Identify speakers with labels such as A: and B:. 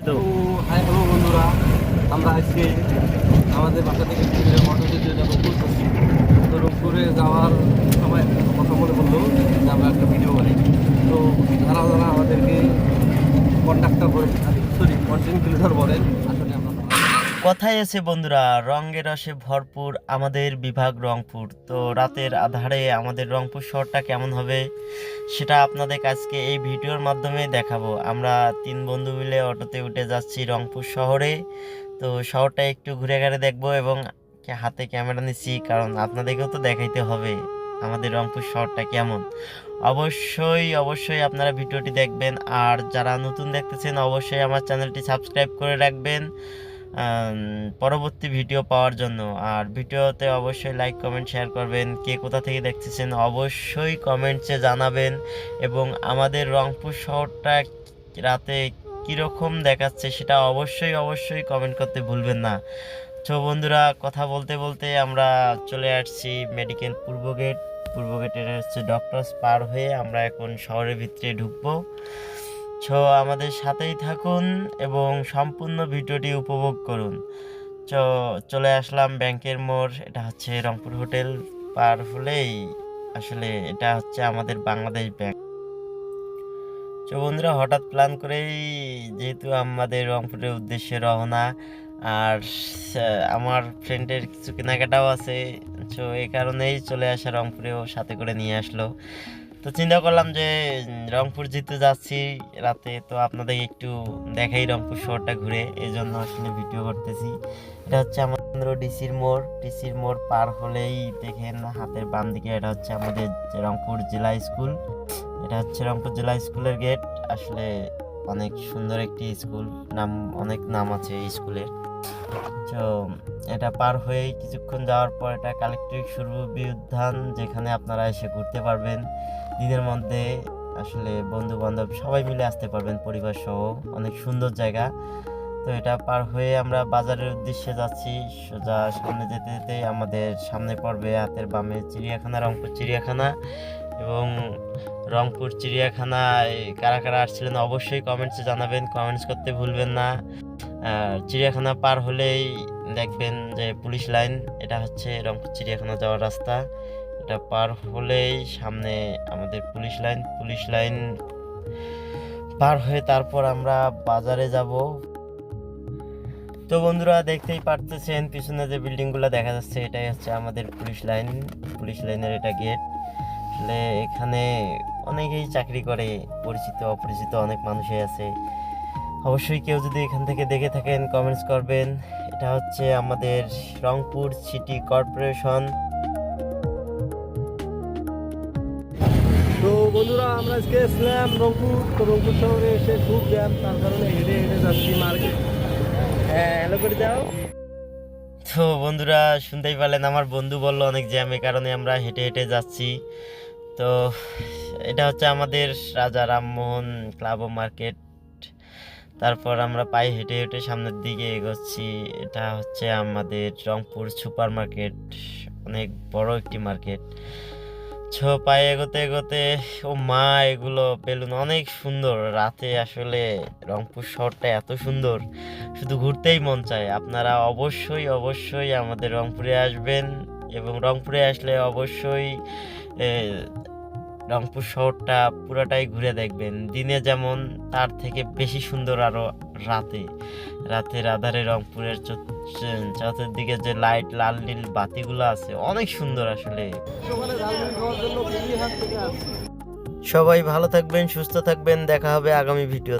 A: তো হাই বন্ধুরা, আমরা আজকে আমাদের বাসা থেকে মোটরসাইকেল যাব রংপুর তো রংপুরে যাওয়ার সময় কথা পড়ল যে আমরা একটা ভিডিও বানাই। তো যারা তারা আমাদেরকে কন্ডাক্টর বলেন সরি কন্টেন্ট ক্রিয়েটর বলেন তারা-
B: কথায় আছে বন্ধুরা, রঙের রসে ভরপুর আমাদের বিভাগ রংপুর। তো রাতের আধারে আমাদের রংপুর শহরটা কেমন হবে, সেটা আপনাদের আজকে এই ভিডিওর মাধ্যমে দেখাবো। আমরা তিন বন্ধু মিলে অটোতে উঠে যাচ্ছি রংপুর শহরে। তো শহরটা একটু ঘুরে ঘুরে দেখব এবং হাতে ক্যামেরা নিচ্ছি, কারণ আপনাদেরকেও তো দেখাইতে হবে আমাদের রংপুর শহরটা কেমন। অবশ্যই অবশ্যই আপনারা ভিডিওটি দেখবেন, আর যারা নতুন দেখতেছেন, অবশ্যই আমার চ্যানেলটি সাবস্ক্রাইব করে রাখবেন। পরবর্তী ভিডিও পাওয়ার জন্য। আর ভিডিওতে অবশ্যই লাইক কমেন্ট শেয়ার করবেন। কে কোথা থেকে দেখতেছেন অবশ্যই কমেন্টসে জানাবেন। এবং আমাদের রংপুর শহরটা রাতে কীরকম দেখাচ্ছে সেটা অবশ্যই অবশ্যই কমেন্ট করতে ভুলবেন না। তো বন্ধুরা, কথা বলতে বলতে আমরা চলে আসছি মেডিকেল পূর্ব গেট পূর্ব গেটের হচ্ছে ডক্টরস পার হয়ে আমরা এখন শহরের ভিতরে ঢুকবো। তো আমাদের সাথেই থাকুন এবং সম্পূর্ণ ভিডিওটি উপভোগ করুন। চলে আসলাম ব্যাংকের মোড়, এটা হচ্ছে রংপুর হোটেল, পার হলেই আসলে এটা হচ্ছে আমাদের বাংলাদেশ ব্যাংক। তো বন্ধুরা, হঠাৎ প্ল্যান করেই যেহেতু আমাদের রংপুরের উদ্দেশ্যে রওনা, আর আমার ফ্রেন্ডের কিছু কেনাকাটাও আছে তো এই কারণেই চলে আসা রংপুরেও সাথে করে নিয়ে আসলো। তো চিন্তা করলাম যে রংপুর যেতে যাচ্ছি রাতে, তো আপনাদের একটু দেখাই রংপুর শহরটা ঘুরে। এই জন্য আসলে ভিডিও করতেছি। এটা হচ্ছে আমাদের ডিসির মোড়। ডিসির মোড় পার হলেই দেখেন হাতের বাম দিকে এটা হচ্ছে আমাদের রংপুর জেলা স্কুল। এটা হচ্ছে রংপুর জেলা স্কুলের গেট। আসলে অনেক সুন্দর একটি স্কুল। নাম, অনেক নাম আছে স্কুলের। তো এটা পার হয়ে কিছুক্ষণ যাওয়ার পর এটা কালেক্টরিক উদ্যান যেখানে আপনারা এসে ঘুরতে পারবেন। দিনের মধ্যে আসলে বন্ধু বান্ধব সবাই মিলে আসতে পারবেন, পরিবার সহ। অনেক সুন্দর জায়গা। তো এটা পার হয়ে আমরা বাজারের উদ্দেশ্যে যাচ্ছি। সোজা সামনে যেতে যেতে আমাদের সামনে পড়বে হাতের বামে চিড়িয়াখানা, রংপুর চিড়িয়াখানা। এবং রংপুর চিড়িয়াখানায় কারা কারা আসছিলেন অবশ্যই কমেন্টসে জানাবেন। কমেন্টস করতে ভুলবেন না। চিড়িয়াখানা পার হলেই দেখবেন যে পুলিশ লাইন, এটা হচ্ছে রংপুর চিড়িয়াখানা যাওয়ার রাস্তা। এটা পার হলেই সামনে আমাদের পুলিশ লাইন পুলিশ লাইন পার হয়ে তারপর আমরা বাজারে যাব। তো বন্ধুরা, দেখতেই পারতেছেন, পিছনে যে বিল্ডিংগুলো দেখা যাচ্ছে, এটাই হচ্ছে আমাদের পুলিশ লাইন। পুলিশ লাইনের এটা গেট। আসলে এখানে অনেকেই চাকরি করে, পরিচিত, অপরিচিত অনেক মানুষই আছে। অবশ্যই কেউ যদি এখান থেকে দেখে থাকেন কমেন্টস করবেন। এটা হচ্ছে আমাদের রংপুর সিটি কর্পোরেশন
A: তো বন্ধুরা আমরা আজকে এসলাম রংপুর। তো রংপুর শহরে এসে খুব জ্যাম তার কারণে হেঁটে হেঁটে যাচ্ছি মার্কেট। হ্যাঁ হ্যালো করে দাও।
B: তো বন্ধুরা শুনতেই পারলেন আমার বন্ধু বলল অনেক জ্যামের কারণে আমরা হেঁটে হেঁটে যাচ্ছি। তো এটা হচ্ছে আমাদের রাজা রামমোহন ক্লাব ও মার্কেট। তারপর আমরা পায়ে হেঁটে হেঁটে সামনের দিকে এগোচ্ছি। এটা হচ্ছে আমাদের রংপুর সুপার মার্কেট অনেক বড় একটি মার্কেট। ছো, পায়ে এগোতে এগোতে, ও মা, এগুলো বেলুন অনেক সুন্দর। রাতে আসলে রংপুর শহরটা এত সুন্দর, শুধু ঘুরতেই মন চায়। আপনারা অবশ্যই অবশ্যই আমাদের রংপুরে আসবেন এবং রংপুরে আসলে অবশ্যই রংপুর শহরটা পুরাটাই ঘুরে দেখবেন। দিনে যেমন তার থেকে বেশি সুন্দর আরও রাতে। রাতের আধারে রংপুরের চত- চতুর্দিকে যে লাইট, লাল নীল বাতিগুলো আছে, অনেক সুন্দর আসলে। সবাই ভালো থাকবেন, সুস্থ থাকবেন, দেখা হবে আগামী ভিডিও